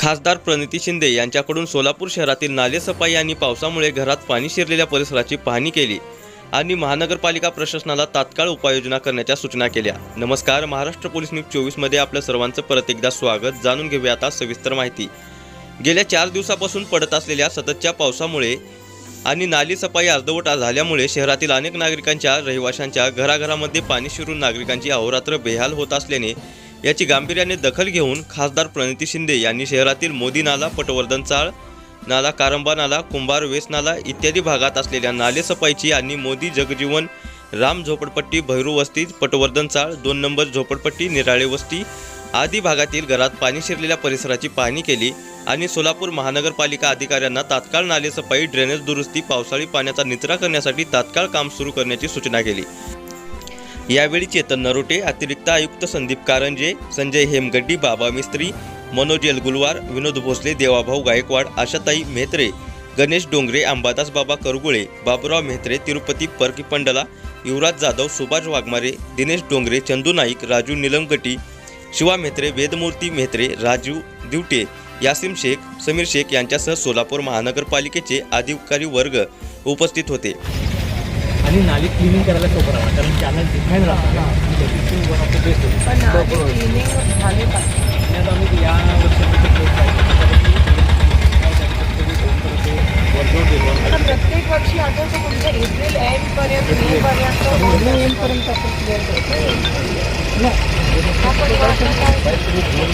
खासदार प्रणिती शिंदे यांच्याकडून सोलापूर शहरातील नालेसफाई आणि पावसामुळे घरात पाणी शिरलेल्या परिसराची पाहणी केली आणि महानगरपालिका प्रशासनाला तात्काळ उपाययोजना करण्याच्या सूचना केल्या. नमस्कार महाराष्ट्र पोलीस न्यूज चोवीसमध्ये आपलं सर्वांचं परत एकदा स्वागत. जाणून घेऊया आता सविस्तर माहिती. गेल्या चार दिवसापासून पडत असलेल्या सततच्या पावसामुळे आणि नाली सफाई अर्धवट झाल्यामुळे शहरातील अनेक नागरिकांच्या रहिवाशांच्या घराघरामध्ये पाणी शिरून नागरिकांची अहोरात्र बेहाल होत असल्याने याची गांभीर्याने दखल घेऊन खासदार प्रणिती शिंदे यांनी शहरातील मोदी नाला पटवर्धन चाळ नाला कारंबा नाला कुंभार वेस नाला इत्यादी भागात असलेल्या नाले सफाईची आणि मोदी जगजीवन राम झोपडपट्टी भैरू वस्ती पटवर्धन चाळ दोन नंबर झोपडपट्टी निराळे वस्ती आदी भागातील घरात पाणी शिरलेल्या परिसराची पाहणी केली आणि सोलापूर महानगरपालिका अधिकाऱ्यांना तात्काळ नालेसफाई ड्रेनेज दुरुस्ती पावसाळी पाण्याचा निचरा करण्यासाठी तात्काळ काम सुरू करण्याची सूचना केली. यावेळी चेतन नरोटे अतिरिक्त आयुक्त संदीप कारंजे संजय हेमगड्डी बाबा मिस्त्री मनोज एलगुलवार विनोद भोसले देवाभाऊ गायकवाड आशाताई मेहत्रे गणेश डोंगरे अंबादास बाबा करगुळे बाबुराव मेहत्रे तिरुपती परकी पंडला युवराज जाधव सुभाष वाघमारे दिनेश डोंगरे चंदू नाईक राजू निलमगटी शिवा मेहत्रे वेदमूर्ती मेहत्रे राजू दिवटे यासिम शेख समीर शेख यांच्यासह सोलापूर महानगरपालिकेचे अधिकारी वर्ग उपस्थित होते. आणि नाली क्लिनिंग करायला सोपं राहणार कारण चॅनल डिफाईन राहणार वन ऑफ द बेस्ट पण नाली क्लिनिंग झाले आम्ही या वर्षामध्ये प्रत्येक वर्षी एप्रिल आपण क्लिअर करतो?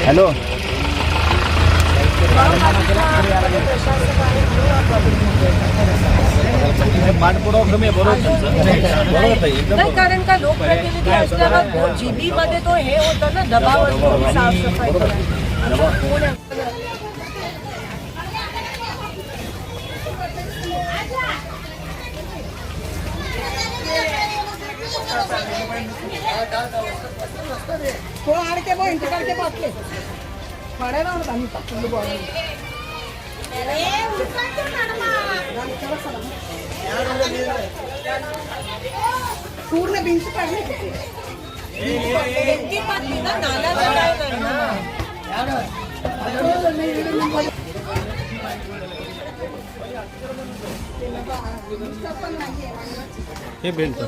हॅलो. प्रशासक आहे, पाठपुरावा कमी आहे बरोबर तुमचं बरोबर आहे. नाही एकदम कारण का लोकप्रतिनिधी असल्यावर तो जीबी मध्ये तो हे होतं ना दबाव असतो साफसफाई करायला. आता कोण आहे? थोड़ा आड़ के वो इंतज़ार के बाद के पड़े ना उनका नहीं पकड़ लो बोल अरे ऊपर तो नरमा राम चलो सलाम ना, नाला जोडायला ना. हे बेल्ट तर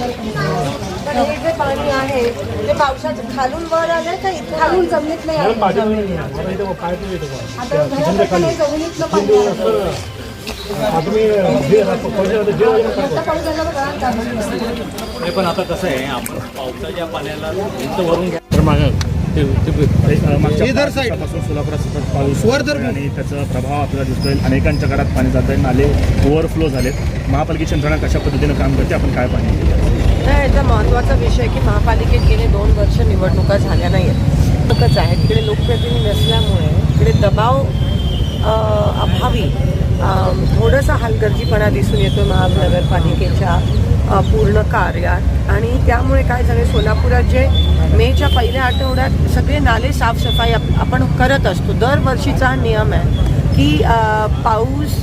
हे जे पाणी आहे ते पावसाचं खालून वर आलं का इथं खालून जमिनीत नाही आलं? आता जमिनीतलं पाणी आलं. नाही पण आता कसं आहे आपण पावसाच्या पाण्याला भिंत भरून घ्या. तर मागं ते सोलापुरात सतत पाऊस आणि त्याचा प्रभाव आपल्याला दिसतोय. अनेकांच्या घरात पाणी जात आहे नाले ओव्हरफ्लो झालेत. महापालिकेची यंत्रणा कशा पद्धतीनं काम करते आपण काय पाणी नाही याचा महत्त्वाचा विषय की महापालिकेत गेले दोन वर्ष निवडणुका झाल्या नाही आहेत आहे तिकडे लोकप्रतिनिधी नसल्यामुळे इकडे दबाव अभावी. थोडंसं थोडासा हलगर्जीपणा दिसून येतो महानगरपालिकेच्या अ, पूर्ण कार्यात. आणि त्यामुळे काय झालं सोलापुरात जे मेच्या पहिल्या आठवड्यात सगळे नाले साफसफाई आप- आपण करत असतो. दरवर्षीचा हा नियम आहे की पाऊस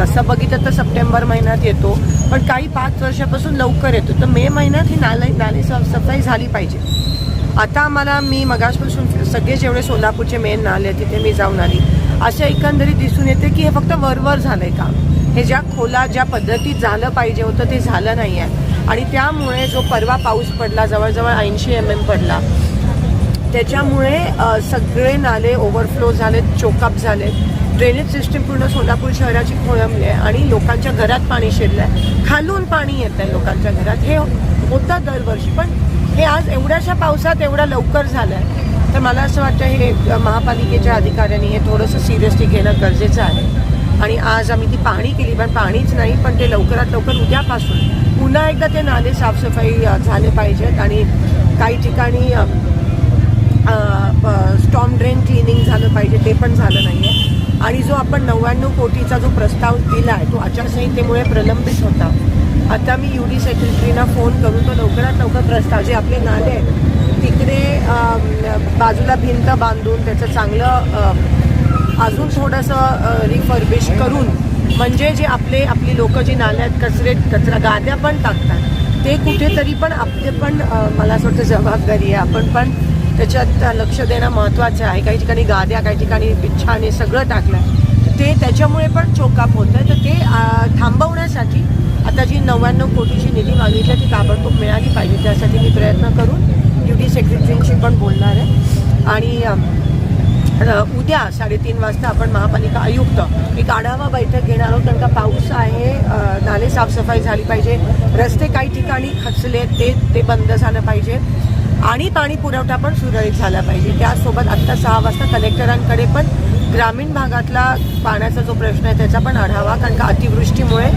तसं बघितलं तर सप्टेंबर महिन्यात येतो पण काही पाच वर्षापासून लवकर येतो. तर मे महिन्यात ही नाले नाले साफसफाई झाली पाहिजे. आता आम्हाला मी मगासपासून सगळे जेवढे सोलापूरचे मेन नाले आहेत तिथे मी जाऊन आली. असे एकंदरीत दिसून येते की हे फक्त वरवर झालं आहे काम. हे ज्या खोला ज्या पद्धतीत झालं पाहिजे होतं ते झालं नाही आहे आणि त्यामुळे जो परवा पाऊस पडला जवळजवळ ऐंशी एम एम पडला त्याच्यामुळे सगळे नाले ओव्हरफ्लो झालेत चोकअप झालेत. ड्रेनेज सिस्टीम पूर्ण सोलापूर शहराची खोळंबली आहे आणि लोकांच्या घरात पाणी शिरलं आहे खालून पाणी येत आहे लोकांच्या घरात. हे होतं दरवर्षी पण हे आज एवढ्याशा पावसात एवढा लवकर झालं आहे तर मला असं वाटतं हे महापालिकेच्या अधिकाऱ्यांनी हे थोडंसं सिरियसली घेणं गरजेचं आहे. आणि आज आम्ही ती पाहणी केली पण पाणीच नाही पण ते लवकरात लवकर उद्यापासून पुन्हा एकदा ते नाले साफसफाई झाले पाहिजेत. आणि काही ठिकाणी स्टॉम ड्रेन क्लिनिंग झालं पाहिजे ते पण झालं नाही आहे आणि जो आपण नव्याण्णव कोटीचा जो प्रस्ताव दिला आहे तो आचारसंहितेमुळे प्रलंबित होता. आता मी यू डी सेक्रेटरीना फोन करून तो लवकरात लवकर प्रस्ताव जे आपले नाले आहेत तिकडे बाजूला भिंत बांधून त्याचं चांगलं अजून थोडंसं रिफर्बिश करून म्हणजे जे आपले आपली लोक जी नाल्यात कचरे कचरा गाद्या पण टाकतात. ते कुठेतरी पण आपले पण मला असं वाटतं जबाबदारी आहे. आपण पण त्याच्यात लक्ष देणं महत्त्वाचं आहे. काही ठिकाणी गाद्या काही ठिकाणी बिच्छाने सगळं टाकलं आहे ते त्याच्यामुळे पण चोकाप होतं आहे. तर ते थांबवण्यासाठी आता जी नव्याण्णव कोटीची निधी मागितली आहे ती ताबडतोब मिळाली पाहिजे. त्यासाठी मी प्रयत्न करून यू सेक्रेटरींशी पण बोलणार आहे. आणि उद्या साडेतीन वाजता आपण महापालिका आयुक्त एक आढावा बैठक घेणार आहोत. कारण का पाऊस आहे नाले साफसफाई झाली पाहिजे रस्ते काही ठिकाणी खचले ते ते बंद झालं पाहिजे. आणि पाणी पुरवठा पण सुरळीत झाला पाहिजे. त्यासोबत आत्ता सहा वाजता कलेक्टरांकडे पण ग्रामीण भागातला पाण्याचा जो प्रश्न आहे त्याचा पण आढावा. कारण का अतिवृष्टीमुळे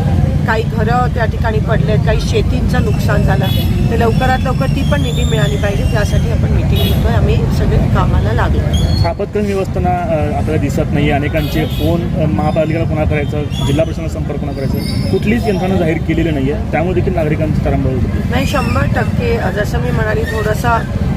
काही घरं त्या ठिकाणी पडलेत काही शेतींचं नुकसान झालं ते लवकरात लवकर ती पण निधी मिळाली पाहिजे. त्यासाठी आपण मिटिंग घेतोय. आम्ही सगळे कामाला लागलो. आपत्कालीन व्यवस्थापना अ, आपल्याला दिसत नाही अनेकांचे फोन महापालिकेला कोणा करायचं जिल्हा प्रशासनाला संपर्क कोणा करायचं कुठलीच यंत्रणा जाहीर केलेली नाही आहे त्यामुळे देखील नागरिकांची तारांबळ होते. नाही शंभर टक्के. जसं मी म्हणाली थोडासा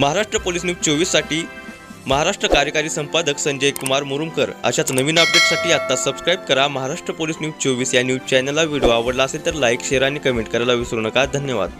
महाराष्ट्र पोलीस न्यूज चोवीससाठी महाराष्ट्र कार्यकारी संपादक संजय कुमार मुरुमकर. अशाच नवीन अपडेटसाठी आत्ता सबस्क्राईब करा. महाराष्ट्र पोलीस न्यूज चोवीस या न्यूज चॅनलला व्हिडिओ आवडला असेल तर लाईक शेअर आणि कमेंट करायला विसरू नका. धन्यवाद.